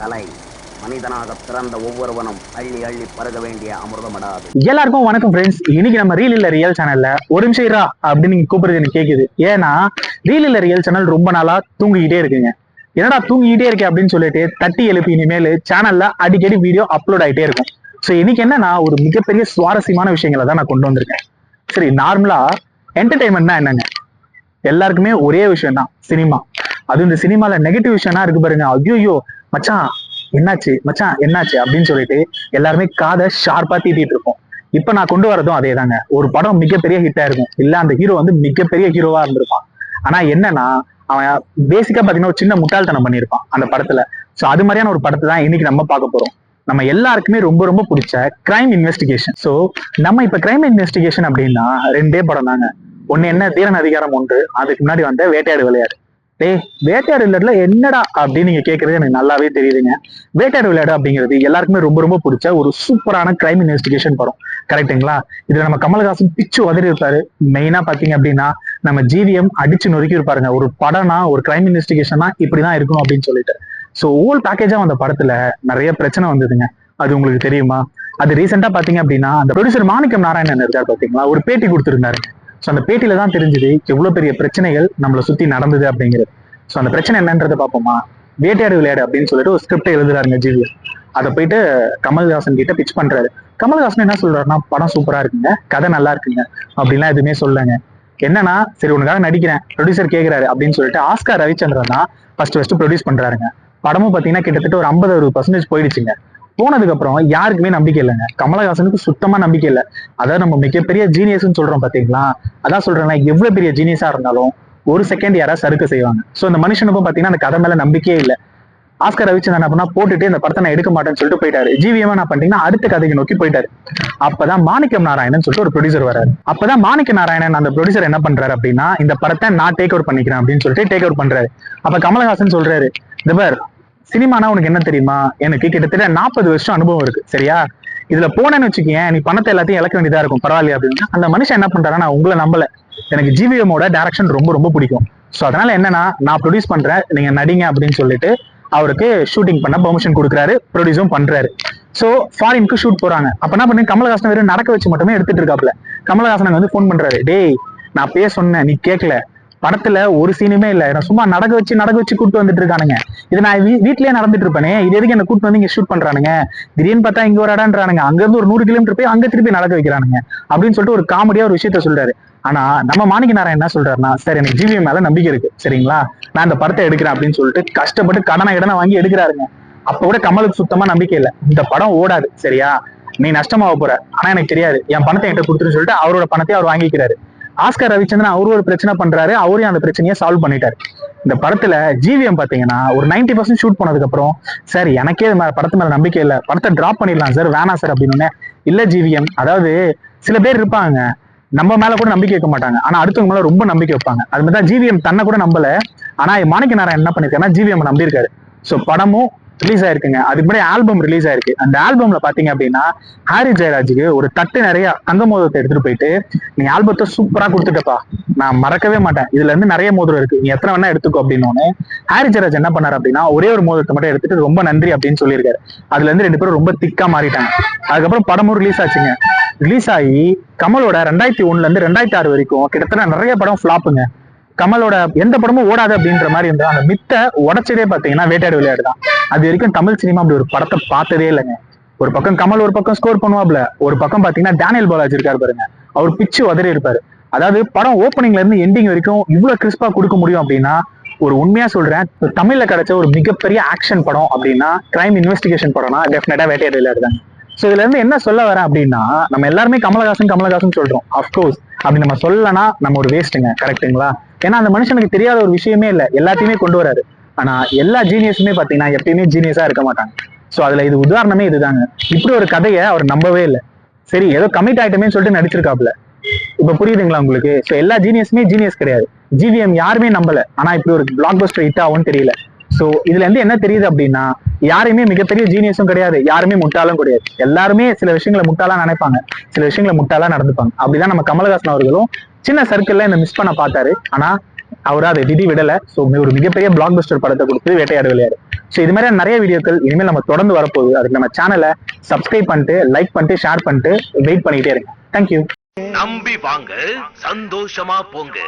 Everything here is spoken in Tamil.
கலை. மனிதனாக பிறந்த ஒவ்வொருவனும் அள்ளி அள்ளி பருக வேண்டிய அமிர்தமடாது. எல்லாருக்கும் வணக்கம் ஃப்ரெண்ட்ஸ் இன்னைக்கு நம்ம ரீல் இல்ல ரியல் சேனல்ல ஒரு நிமிஷம் இரா அப்படின்னு நீங்க கூப்பிடுறது எனக்கு கேக்குது. ஏன்னா ரீல் இல்ல ரியல் சேனல் ரொம்ப நாளா தூங்கிக்கிட்டே இருக்குங்க. என்னடா தூங்கிக்கிட்டே இருக்கே அப்படின்னு சொல்லிட்டு தட்டி எழுப்பி இனிமேல் சேனல்ல அடிக்கடி வீடியோ அப்லோட் ஆகிட்டே இருக்கும். ஸோ இன்னைக்கு என்னன்னா ஒரு மிகப்பெரிய சுவாரஸ்யமான விஷயங்களை தான் நான் கொண்டு வந்திருக்கேன். சரி நார்மலா என்டர்டைன்மெண்ட்னா என்னங்க? எல்லாருக்குமே ஒரே விஷயம் தான் சினிமா அது இந்த சினிமால நெகட்டிவ் விஷயம்னா இருக்கு பாருங்க. ஐயோ மச்சான் என்னாச்சு? மச்சான் என்னாச்சு? அப்படின்னு சொல்லிட்டு எல்லாருமே காதை ஷார்ப்பா தீட்டிட்டு இருப்போம். இப்ப நான் கொண்டு வரதும் அதே தாங்க ஒரு படம் மிகப்பெரிய ஹிட்டா இருக்கும். இல்ல அந்த ஹீரோ வந்து மிகப்பெரிய ஹீரோவா இருந்திருப்பான். ஆனா என்னன்னா அவன் பேசிக்கா பாத்தீங்கன்னா ஒரு சின்ன முட்டாள்தனம் பண்ணியிருப்பான் அந்த படத்துல. சோ அது மாதிரியான ஒரு படத்தை தான் இன்னைக்கு நம்ம பார்க்க போறோம். நம்ம எல்லாருக்குமே ரொம்ப ரொம்ப பிடிச்ச கிரைம் இன்வெஸ்டிகேஷன் சோ நம்ம இப்ப கிரைம் இன்வெஸ்டிகேஷன் அப்படின்னா ரெண்டே படம் தாங்க ஒண்ணு என்ன? தீரன் அதிகாரம் ஒன்று. அதுக்கு முன்னாடி வந்த வேட்டையாடு விளையாடு. டேய் வேட்டையாடு விளையாடுல என்னடா அப்படின்னு நீங்க கேட்கறது எனக்கு நல்லாவே தெரியுதுங்க. வேட்டையாடு விளையாடு அப்படிங்கிறது எல்லாருக்குமே ரொம்ப ரொம்ப பிடிச்ச ஒரு சூப்பரான கிரைம் இன்வெஸ்டிகேஷன் படம். கரெக்ட்டுங்களா இதுல நம்ம கமல்ஹாசன் பிச்சு உதறி இருப்பாரு. மெயினா பாத்தீங்க அப்படின்னா நம்ம ஜிவிஎம் அடிச்சு நொறுக்கி இருப்பாருங்க. ஒரு படம்னா ஒரு கிரைம் இன்வெஸ்டிகேஷனா இப்படிதான் இருக்கும் அப்படின்னு சொல்லிட்டு. ஸோ ஓல் பேக்கேஜா வந்த படத்துல நிறைய பிரச்சனை வந்ததுங்க. அது உங்களுக்கு தெரியுமா? அது ரீசெண்டா பாத்தீங்க அப்படின்னா அந்த ப்ரொடியூசர் மாணிக்கம் நாராயணன் இருக்கார் பாத்தீங்களா? ஒரு பேட்டி கொடுத்திருந்தாருங்க. ஸோ அந்த பேட்டியில தான் தெரிஞ்சது எவ்வளோ பெரிய பிரச்சனைகள் நம்மளை சுத்தி நடந்தது அப்படிங்கிறது. ஸோ அந்த பிரச்சனை என்னன்றதை பார்ப்போமா? வேட்டையாடு விளையாடு அப்படின்னு சொல்லிட்டு ஒரு ஸ்கிரிப்டை எழுதுறாருங்க ஜிவிஎம் அதை போயிட்டு கமல்ஹாசன் கிட்ட பிச் பண்றாரு. கமல்ஹாசன் என்ன சொல்றாருன்னா படம் சூப்பரா இருக்குங்க. கதை நல்லா இருக்குங்க. அப்படின்லாம் எதுவுமே சொல்லலைங்க. என்னன்னா சரி உனக்காக நடிக்கிறேன். ப்ரொடியூசர் கேக்குறாரு. அப்படின்னு சொல்லிட்டு ஆஸ்கார் ரவிச்சந்திரன் தான் ஃபர்ஸ்ட் ஃபர்ஸ்ட் ப்ரொடியூஸ் பண்றாருங்க. படமும் பாத்தீங்கன்னா கிட்டத்தட்ட ஒரு ஐம்பது அறுபது பர்சன்டேஜ் போயிடுச்சுங்க. போனதுக்கு அப்புறம் யாருக்குமே நம்பிக்கை இல்லைங்க. கமலஹாசனுக்கு சுத்தமா நம்பிக்கை இல்லை. அதாவது நம்ம மிகப்பெரிய ஜீனியஸ்னு சொல்றோம் பாத்தீங்களா? அதான் சொல்றேன்னா எவ்வளவு பெரிய ஜீனியஸா இருந்தாலும் ஒரு செகண்ட் யாராவது சறுக்க செய்வாங்க. சோ அந்த மனுஷனுக்கும் பாத்தீங்கன்னா அந்த கதை மேல நம்பிக்கையே இல்லை. ஆஸ்கர் ரவிச்சந்திரன் என்ன பண்ணா போட்டுட்டு இந்த படத்தை நான் எடுக்க மாட்டேன்னு சொல்லிட்டு போயிட்டாரு. ஜிவிஎம் என்ன பண்ணிட்டீங்கன்னா அடுத்த கதைக்கு நோக்கி போயிட்டாரு. அப்பதான் மாணிக்கம் நாராயணன் சொல்லிட்டு ஒரு ப்ரொடியூசர் வராரு. அப்பதான் மாணிக்க நாராயணன் அந்த ப்ரொடியூசர் என்ன பண்றாரு அப்படின்னா இந்த படத்தை நான் டேக் அவுட் பண்ணிக்கிறேன் அப்படின்னு சொல்லிட்டு டேக் அவுட் பண்றாரு. அப்ப கமலஹாசன் சொல்றாரு இந்த பார் சினிமானா உனக்கு என்ன தெரியுமா? எனக்கு கிட்டத்தட்ட நாற்பது வருஷம் அனுபவம் இருக்கு. சரியா? இதுல போனேன்னு வச்சுக்கேன் நீ பணத்தை எல்லாத்தையும் இழக்க வேண்டியதா இருக்கும். பரவாயில்ல அப்படின்னு அந்த மனுஷன் என்ன பண்றாரு நான் உங்களை நம்பல. எனக்கு ஜிவிஎமோட டேரக்ஷன் ரொம்ப ரொம்ப பிடிக்கும். ஸோ அதனால என்னன்னா நான் ப்ரொடியூஸ் பண்றேன் நீங்க நடிங்க அப்படின்னு சொல்லிட்டு அவருக்கு ஷூட்டிங் பண்ண பெர்மிஷன் கொடுக்குறாரு ப்ரொடியூஸும் பண்றாரு. ஸோ ஃபாரினுக்கு ஷூட் போறாங்க. அப்ப என்ன பண்ணி? கமலஹாசன் வெறும் நடக்க வச்சு மட்டுமே எடுத்துட்டு இருக்காப்ல கமலஹாசன் வந்து ஃபோன் பண்றாரு. டேய் நான் பேர் சொன்னேன் நீ கேட்கல படத்துல ஒரு சீனுமே இல்ல. நான் சும்மா நடக்க வச்சு நடக்க வச்சு கூட்டு வந்துட்டு இருக்கானுங்க. இது நான் வீ- வீட்லயே நடந்துட்டு இருப்பேனே. இது எதுக்கு என்ன கூட்டு வந்து இங்க ஷூட் பண்றானுங்க? திடீர்னு பார்த்தா இங்க ஒரு இடம்ன்றானுங்க அங்க இருந்து ஒரு நூறு கிலோமீட்டர் போய் அங்க திருப்பி நடக்க வைக்கிறானுங்க. அப்படின்னு சொல்லிட்டு ஒரு காமெடியா ஒரு விஷயத்த சொல்றாரு. ஆனா நம்ம மாணிக்க நாராயண் என்ன சொல்றாருன்னா சார் எனக்கு ஜிவிஎம் மேல நம்பிக்கை இருக்கு. சரிங்களா? நான் இந்த படத்தை எடுக்கிறேன் அப்படின்னு சொல்லிட்டு கஷ்டப்பட்டு கடனை இடனை வாங்கி எடுக்கிறாருங்க. அப்ப கூட கமலுக்கு சுத்தமா நம்பிக்கை இல்ல. இந்த படம் ஓடாது. சரியா? நீ நஷ்டமாக போற. ஆனா எனக்கு தெரியாது. என் பணத்தை என்கிட்ட கொடுத்துருன்னு சொல்லிட்டு அவரோட பணத்தை அவர் வாங்கிக்கிறாரு. ஆஸ்கர் ரவிச்சந்திரன் அவரு ஒரு பிரச்சனை பண்றாரு. அவரையும் அந்த பிரச்சனையை சால்வ் பண்ணிட்டாரு. இந்த படத்துல ஜிவிஎம் பாத்தீங்கன்னா ஒரு 90% பர்சன்ட் ஷூட் பண்ணதுக்கு அப்புறம் சார் எனக்கே இது படத்து மேல நம்பிக்கை இல்ல. படத்தை டிராப் பண்ணிடலாம் சார் வேணாம் சார் அப்படின்னு. இல்ல ஜிவிஎம் அதாவது சில பேர் இருப்பாங்க. நம்ம மேல கூட நம்பிக்கை வைக்க மாட்டாங்க. ஆனா அடுத்தவங்க மேல ரொம்ப நம்பிக்கை வைப்பாங்க. அது மாதிரி தான் ஜிவிஎம் தன்னை கூட நம்பல. ஆனா மாணிக்க நாராயண் என்ன பண்ணிருக்காருன்னா ஜிவிஎம் நம்பியிருக்காரு. சோ படமும் ரிலீஸ் ஆயிருக்குங்க. அதுக்கு முன்னாடி ஆல்பம் ரிலீஸ் ஆயிருக்கு. அந்த ஆல்பம்ல பாத்தீங்க அப்படின்னா ஹாரி ஜெயராஜுக்கு ஒரு தட்டு நிறைய தங்க மோதிரத்தை எடுத்துட்டு போயிட்டு நீ ஆல்பத்தை சூப்பரா கொடுத்துட்டப்பா. நான் மறக்கவே மாட்டேன். இதுல இருந்து நிறைய மோதிரம் இருக்கு. நீ எத்தனை வேணா எடுத்துக்கோ அப்படின்னு ஹாரி ஜெயராஜ் என்ன பண்ணாரு அப்படின்னா ஒரே ஒரு மோதிரத்தை மட்டும் எடுத்துட்டு ரொம்ப நன்றி அப்படின்னு சொல்லியிருக்காரு. அதுல இருந்து ரெண்டு பேரும் ரொம்ப திக்கா மாறிட்டாங்க. அதுக்கப்புறம் படமும் ரிலீஸ் ஆச்சுங்க. ரிலீஸ் ஆகி கமலோட ரெண்டாயிரத்தி ஒண்ணுல இருந்து ரெண்டாயிரத்தி ஆறு வரைக்கும் கிட்டத்தட்ட நிறைய படம் ஃபிளாப்புங்க கமலோட எந்த படமும் ஓடாது அப்படின்ற மாதிரி இருந்தா அந்த மித்த உடச்சதே பாத்தீங்கன்னா வேட்டையாடு விளையாடு தான் அது வரைக்கும் தமிழ் சினிமா அப்படி ஒரு படத்தை பார்த்ததே இல்லைங்க. ஒரு பக்கம் கமல் ஒரு பக்கம் ஸ்கோர் பண்ணுவாப்ல ஒரு பக்கம் பாத்தீங்கன்னா டேனியல் பாலாஜி இருக்காரு பாருங்க. அவர் பிச்சு உதறி இருப்பாரு. அதாவது படம் ஓப்பனிங்ல இருந்து எண்டிங் வரைக்கும் இவ்வளவு கிறிஸ்பா கொடுக்க முடியும் அப்படின்னா ஒரு உண்மையா சொல்றேன் தமிழ்ல கிடைச்ச ஒரு மிகப்பெரிய ஆக்ஷன் படம் அப்படின்னா கிரைம் இன்வெஸ்டிகேஷன் படம்னா டெஃபினட்டா வேட்டையாடு விளையாடுதாங்க. சோ இதுல இருந்து என்ன சொல்ல வரேன் அப்படின்னா நம்ம எல்லாருமே கமலஹாசன் கமலஹாசன் சொல்றோம். அப்கோர்ஸ் அப்படி நம்ம சொல்லலனா நம்ம ஒரு வேஸ்ட்டுங்க கரெக்ட்டுங்களா ஏன்னா அந்த மனுஷனுக்கு தெரியாத ஒரு விஷயமே இல்ல. எல்லாத்தையுமே கொண்டு வராரு. ஆனா எல்லா ஜீனியஸுமே பாத்தீங்கன்னா எப்பயுமே ஜீனியஸா இருக்க மாட்டாங்க. சோ அதுல இது உதாரணமே இதுதாங்க. இப்படி ஒரு கதையை அவர் நம்பவே இல்லை. சரி ஏதோ கமிட் ஆயிட்டமே சொல்லிட்டு நடிச்சிருக்காப்ல இப்ப புரியுதுங்களா உங்களுக்கு? சோ எல்லா ஜீனியஸுமே ஜீனியஸ் கிடையாது. ஜிவிஎம் யாருமே நம்பல. ஆனா இப்படி ஒரு பிளாக் பஸ்டர் ஹிட் ஆகும்னு தெரியல. சோ இதுல இருந்து என்ன தெரியுது அப்படின்னா யாருமே மிகப்பெரிய ஜீனியஸும் கிடையாது. யாருமே முட்டாளும் கிடையாது. எல்லாருமே சில விஷயங்களை முட்டாளா நினைப்பாங்க. சில விஷயங்களை முட்டாளா நடந்துப்பாங்க. அப்படிதான் நம்ம கமலஹாசன் அவர்களும் சின்ன சர்க்கிள்ல இந்த மிஸ் பண்ண பார்த்தாரு. ஆனா அவர் அதை விதி விடல. ஸோ ஒரு மிகப்பெரிய பிளாக் பஸ்டர் படத்தை கொடுத்து வேட்டையாடு விளையாடு ஸோ இது மாதிரி நிறைய வீடியோக்கள் இனிமேல் நம்ம தொடர்ந்து வரப்போகுது. அதுக்கு நம்ம சேனலை சப்ஸ்கிரைப் பண்ணிட்டு லைக் பண்ணிட்டு ஷேர் பண்ணிட்டு வெயிட் பண்ணிக்கிட்டே இருங்க. தேங்க்யூ நம்பி வாங்க சந்தோஷமா போங்க.